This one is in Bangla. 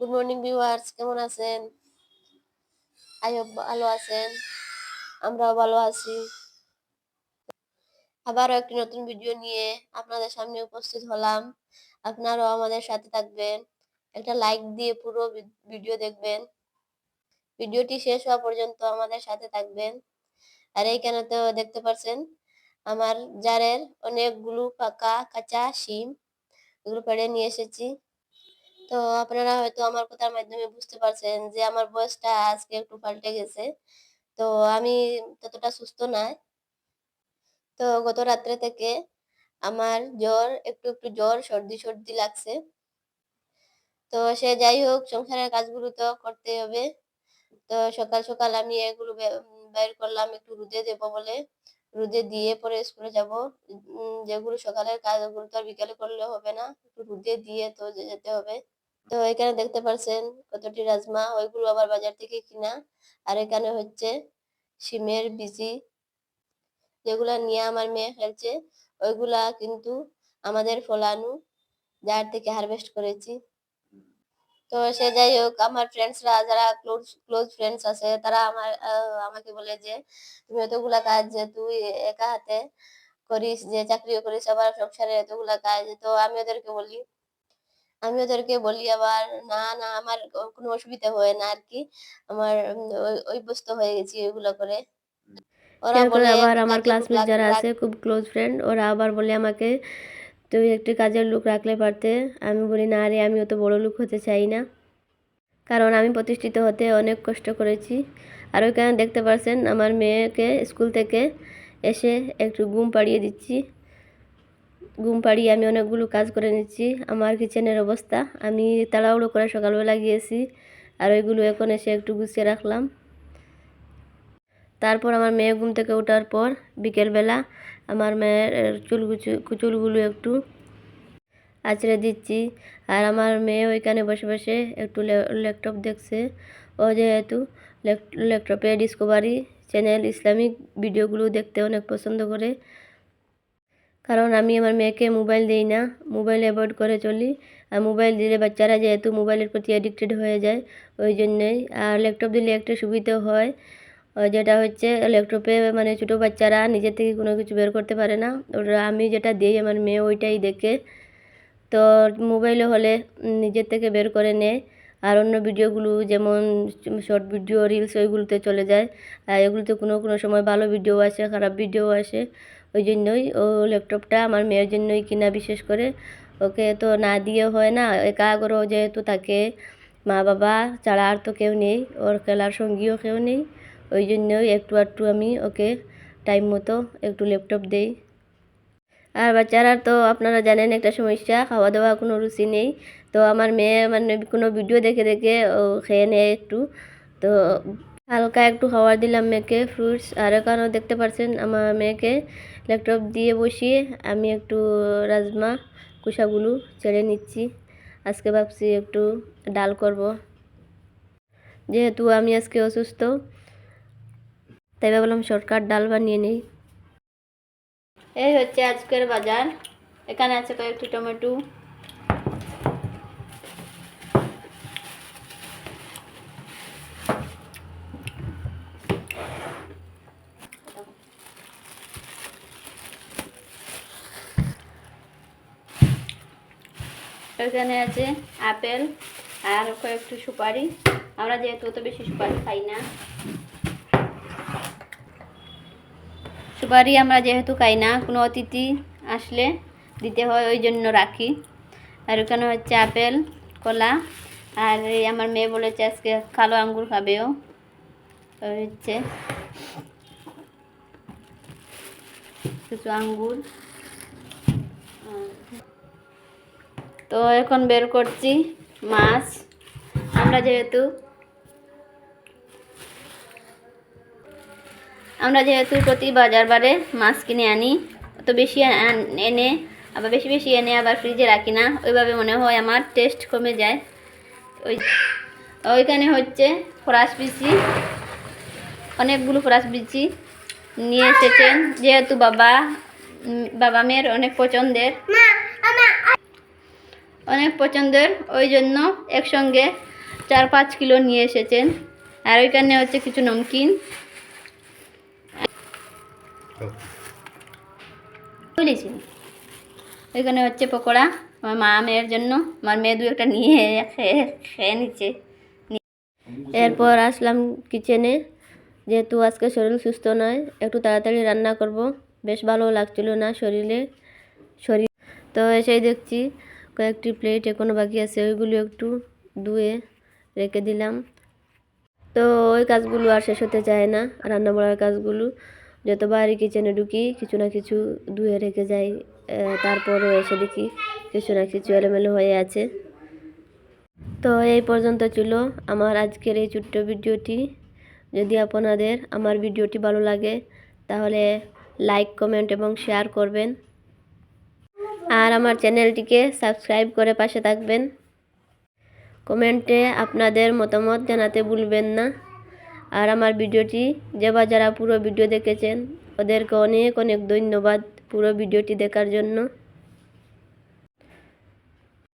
গুড মর্নিং ভিউয়ার্স কেমন আছেন? আই হোপ ভালো আছেন। আমরাও ভালো আছি। আবারও একটি নতুন ভিডিও নিয়ে আপনাদের সামনে উপস্থিত হলাম। আপনারাও আমাদের সাথে থাকবেন। একটা লাইক দিয়ে পুরো ভিডিও দেখবেন। ভিডিওটি শেষ হওয়া পর্যন্ত আমাদের সাথে থাকবেন। আর এইখানে তো দেখতে পাচ্ছেন আমার জারের অনেকগুলো পাকা কাঁচা শিম এগুলো পেড়ে নিয়ে এসেছি। তো আপনারা হয়তো আমার কথার মাধ্যমে বুঝতে পারছেন যে আমার বয়সটা আজকে একটু পাল্টে গেছে। তো আমি ততটা সুস্থ নয় তো গত রাত্রে থেকে আমার জ্বর, একটু একটু জ্বর, সর্দি সর্দি লাগছে। তো সে যাই হোক, সংসারের কাজগুলো তো করতে হবে। তো সকাল সকাল আমি এগুলো বের করলাম একটু রুদে দেব বলে। রুদে দিয়ে পরে স্কুলে যাব। যেগুলো সকালের কাজ ওগুলো তো আর বিকালে করলে হবে না। একটু রুদে দিয়ে তো যেতে হবে। তো এখানে দেখতে পাচ্ছেন কতটি রাজমা, ওইগুলো আবার বাজার থেকে কিনা। আর এখানে হচ্ছে সিমের বিচি, যেগুলা নিয়ে আমার মেয়ে খেলছে, ওইগুলা কিন্তু আমাদের ফলানো যার থেকে হারভেস্ট করেছি। তো সে যাই হোক, আমার ফ্রেন্ডসরা যারা ক্লোজ ক্লোজ ফ্রেন্ডস আছে, তারা আমার আমাকে বলে যে, তুমি এতগুলা কাজ যে তুই একা হাতে করিস, যে চাকরিও করিস, আবার সংসারে এতগুলা কাজ, তো আমি ওদেরকে বলি আমি ওদেরকে বলি আবার না না আমার কোনো অসুবিধা হয় না আর কি আমার অভ্যস্ত হয়ে গেছি ওইগুলো করে। ওরা বলে আবার আমার ক্লাসমেট যারা আছে খুব ক্লোজ ফ্রেন্ড ওরা আবার বলে আমাকে তুই একটি কাজের লোক রাখলে পারতে? আমি বলি না আরে আমি অত বড় লোক হতে চাই না। কারণ আমি প্রতিষ্ঠিত হতে অনেক কষ্ট করেছি। আর ওইখানে দেখতে পারছেন আমার মেয়েকে স্কুল থেকে এসে একটু ঘুম পাড়িয়ে দিচ্ছি। ঘুম পাড়িয়ে আমি অনেকগুলো কাজ করে নিচ্ছি। আমার কিচেনের অবস্থা। আমি তাড়াহুড়ো করে সকালবেলা গিয়েছি আর ওইগুলো এখন এসে একটু গুছিয়ে রাখলাম। তারপর আমার মেয়ে ঘুম থেকে ওঠার পর বিকেলবেলা আমার মেয়ের চুল চুলগুলো একটু আঁচড়ে দিচ্ছি। আর আমার মেয়ে ওইখানে বসে বসে একটু ল্যাপটপ দেখছে। ও যেহেতু ল্যাপটপে ডিসকভারি চ্যানেল ইসলামিক ভিডিওগুলো দেখতে অনেক পছন্দ করে। কারণ আমি আমার মেয়েকে মোবাইল দিই না, মোবাইল অ্যাভয়েড করে চলি। আর মোবাইল দিলে বাচ্চারা যেহেতু মোবাইলের প্রতি অ্যাডিক্টেড হয়ে যায়, ওই জন্যই। আর ল্যাপটপ দিলে একটা সুবিধা হয় যেটা হচ্ছে ল্যাপটপে মানে ছোটো বাচ্চারা নিজের থেকে কোনো কিছু বের করতে পারে না। ওরা, আমি যেটা দিই আমার মেয়ে ওইটাই দেখে। তো মোবাইলে হলে নিজের থেকে বের করে নেয়। আর অন্য ভিডিওগুলো যেমন শর্ট ভিডিও রিলস ওইগুলোতে চলে যায়। আর এগুলোতে কোনো কোনো সময় ভালো ভিডিও আসে, খারাপ ভিডিও আসে। ওই জন্যই ও ল্যাপটপটা আমার মেয়ের জন্যই কিনা, বিশেষ করে ওকে তো না দিয়ে হয় না। একা যেহেতু তাকে মা বাবা ছাড়া আর তো কেউ নেই, ওর খেলার সঙ্গীও কেউ নেই। ওই জন্যই একটু একটু আমি ওকে টাইম মতো একটু ল্যাপটপ দেই। আর বাচ্চারা তো আপনারা জানেন একটা সমস্যা খাওয়া দাওয়া কোনো রুচি নেই। তো আমার মেয়ে মানে কোনো ভিডিও দেখে দেখে ও খেয়ে নেয় একটু। তো হালকা একটু খাবার দিলাম মেয়েকে ফ্রুটস আর এখানেও দেখতে পারছেন আমার মেয়েকে। ল্যাপটপ দিয়ে বসিয়ে আমি একটু রাজমা কুসাগুলো ছেড়ে নিচ্ছি। আজকে ভাবছি একটু ডাল করব। যেহেতু আমি আজকে অসুস্থ, তাই ভাবলাম শর্টকাট ডাল বানিয়ে নিই। এই হচ্ছে আজকের বাজার। এখানে আছে কয়েকটি টমেটো এখানে আছে আপেল আর কয়েকটি সুপারি। আমরা যেহেতু অত বেশি সুপারি খাই না। সুপারি আমরা যেহেতু খাই না, কোনো অতিথি আসলে দিতে হয়, ওই জন্য রাখি। আর ওখানে হচ্ছে আপেল, কলা, আর আমার মেয়ে বলেছে আজকে কালো আঙ্গুর খাবেও হচ্ছে কিছু আঙ্গুর। তো এখন বের করছি মাছ। আমরা যেহেতু আমরা যেহেতু প্রতি বাজার বারে মাছ কিনে আনি তো বেশি এনে আবার বেশি বেশি এনে আবার ফ্রিজে রাখি না। ওইভাবে মনে হয় আমার টেস্ট কমে যায়। ওই ওইখানে হচ্ছে ফরাস বিচি। অনেকগুলো ফরাস বিচি নিয়ে এসেছেন। যেহেতু বাবা বাবা মেয়ের অনেক পছন্দের। অনেক পছন্দের, ওই জন্য একসঙ্গে চার পাঁচ কিলো নিয়ে এসেছেন। আর ওইখানে হচ্ছে কিছু নমকিন। ওইখানে হচ্ছে পকোড়া। আমার মা মেয়ের জন্য, আমার মেয়ে দু একটা নিয়ে খেয়ে খেয়ে নিচ্ছে। এরপর আসলাম কিচেনে। যেহেতু আজকে শরীর সুস্থ নয়, একটু তাড়াতাড়ি রান্না করব। বেশ ভালো লাগছিল না শরীরে, শরীর। তো এসেই দেখছি কয়েকটি প্লেট এখনও বাকি আছে, ওইগুলো একটু ধুয়ে রেখে দিলাম। তো ওই কাজগুলো আর শেষ হতে চায় না রান্না বাড়ার কাজগুলো যতবারই কিচেনে ঢুকি, কিছু না কিছু ধুয়ে রেখে যাই তারপরও এসে দেখি কিছু না কিছু এলোমেলো হয়ে আছে। তো এই পর্যন্ত ছিল আমার আজকের এই ছোট্ট ভিডিওটি। যদি আপনাদের আমার ভিডিওটি ভালো লাগে, তাহলে লাইক কমেন্ট এবং শেয়ার করবেন। আর আমার চ্যানেলটিকে সাবস্ক্রাইব করে পাশে থাকবেন। কমেন্টে আপনাদের মতামত জানাতে ভুলবেন না। আর আমার ভিডিওটি যে বা যারা পুরো ভিডিও দেখেছেন, ওদেরকে অনেক অনেক ধন্যবাদ পুরো ভিডিওটি দেখার জন্য।